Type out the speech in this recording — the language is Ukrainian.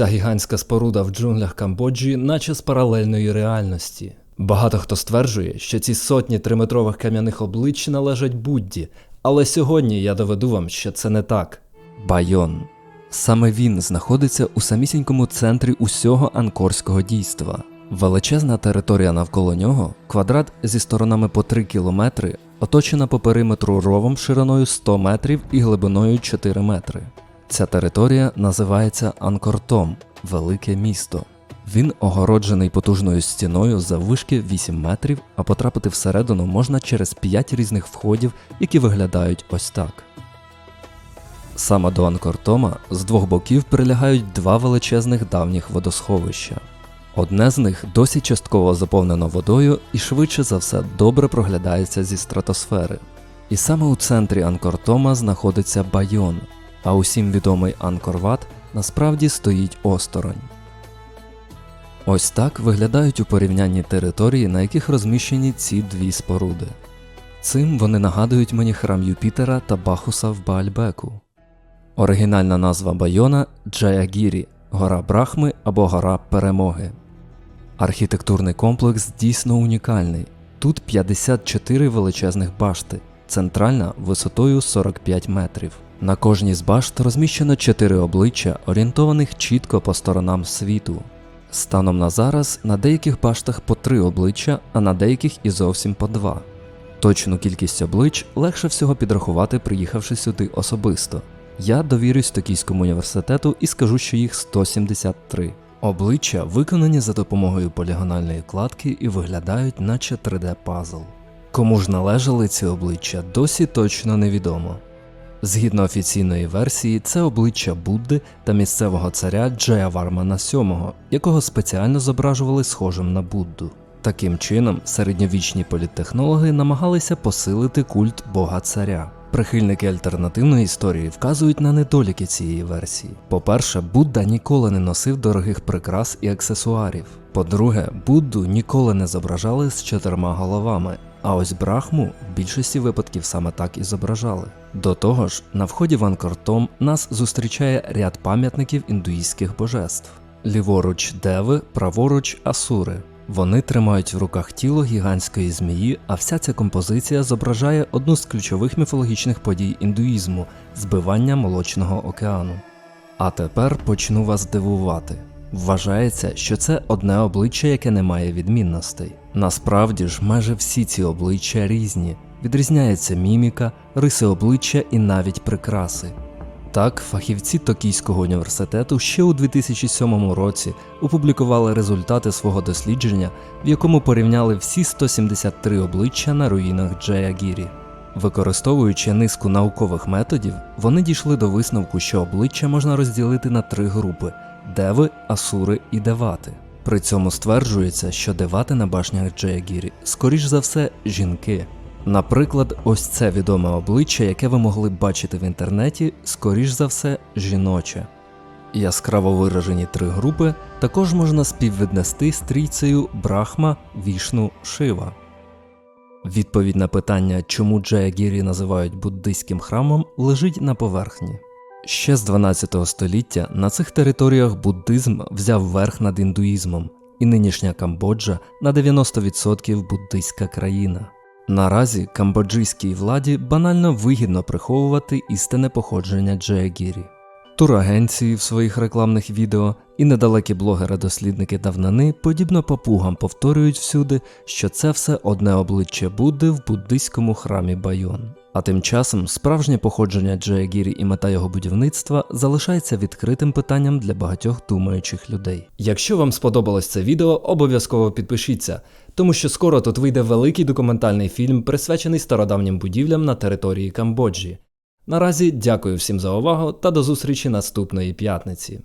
Ця гігантська споруда в джунглях Камбоджі, наче з паралельної реальності. Багато хто стверджує, що ці сотні триметрових кам'яних облич належать Будді, але сьогодні я доведу вам, що це не так. Байон. Саме він знаходиться у самісінькому центрі усього анкорського дійства. Величезна територія навколо нього, квадрат зі сторонами по 3 кілометри, оточена по периметру ровом шириною 100 метрів і глибиною 4 метри. Ця територія називається Анкортом Велике місто. Він огороджений потужною стіною заввишки 8 метрів, а потрапити всередину можна через 5 різних входів, які виглядають ось так. Саме до Анкортома з двох боків прилягають два величезних давніх водосховища. Одне з них досі частково заповнено водою і швидше за все добре проглядається зі стратосфери. І саме у центрі Анкортома знаходиться Байон, а усім відомий Анкорват насправді стоїть осторонь. Ось так виглядають у порівнянні території, на яких розміщені ці дві споруди. Цим вони нагадують мені храм Юпітера та Бахуса в Баальбеку. Оригінальна назва Байона Джаягірі гора Брахми або гора Перемоги. Архітектурний комплекс дійсно унікальний. Тут 54 величезних башти, центральна висотою 45 метрів. На кожній з башт розміщено 4 обличчя, орієнтованих чітко по сторонам світу. Станом на зараз на деяких баштах по 3 обличчя, а на деяких і зовсім по 2. Точну кількість облич легше всього підрахувати, приїхавши сюди особисто. Я довірюсь Токійському університету і скажу, що їх 173. Обличчя виконані за допомогою полігональної кладки і виглядають, наче 3D-пазл. Кому ж належали ці обличчя, досі точно невідомо. Згідно офіційної версії, це обличчя Будди та місцевого царя Джеявармана VII, якого спеціально зображували схожим на Будду. Таким чином, середньовічні політтехнологи намагалися посилити культ бога царя. Прихильники альтернативної історії вказують на недоліки цієї версії. По-перше, Будда ніколи не носив дорогих прикрас і аксесуарів. По-друге, Будду ніколи не зображали з чотирма головами, а ось брахму в більшості випадків саме так і зображали. До того ж, на вході в Анкортом нас зустрічає ряд пам'ятників індуїстських божеств: ліворуч деви, праворуч асури. Вони тримають в руках тіло гігантської змії, а вся ця композиція зображає одну з ключових міфологічних подій індуїзму збивання молочного океану. А тепер почну вас дивувати. Вважається, що це одне обличчя, яке не має відмінностей. Насправді ж, майже всі ці обличчя різні, відрізняється міміка, риси обличчя і навіть прикраси. Так, фахівці Токійського університету ще у 2007 році опублікували результати свого дослідження, в якому порівняли всі 173 обличчя на руїнах Джаягірі. Використовуючи низку наукових методів, вони дійшли до висновку, що обличчя можна розділити на три групи: деви, асури і девати. При цьому стверджується, що девати на башнях Джаягірі, скоріш за все, жінки. Наприклад, ось це відоме обличчя, яке ви могли б бачити в інтернеті, скоріш за все, жіноче. Яскраво виражені три групи також можна співвіднести з трійцею Брахма, Вішну, Шива. Відповідь на питання, чому Джаягірі називають буддийським храмом, лежить на поверхні. Ще з 12 століття на цих територіях буддизм взяв верх над індуїзмом, і нинішня Камбоджа на 90% буддийська країна. Наразі камбоджійській владі банально вигідно приховувати істинне походження Джаягірі. Турагенції в своїх рекламних відео і недалекі блогери-дослідники давнини подібно папугам повторюють всюди, що це все одне обличчя Будди в буддийському храмі Байон. А тим часом справжнє походження Джаягірі і мета його будівництва залишається відкритим питанням для багатьох думаючих людей. Якщо вам сподобалось це відео, обов'язково підпишіться, тому що скоро тут вийде великий документальний фільм, присвячений стародавнім будівлям на території Камбоджі. Наразі дякую всім за увагу та до зустрічі наступної п'ятниці.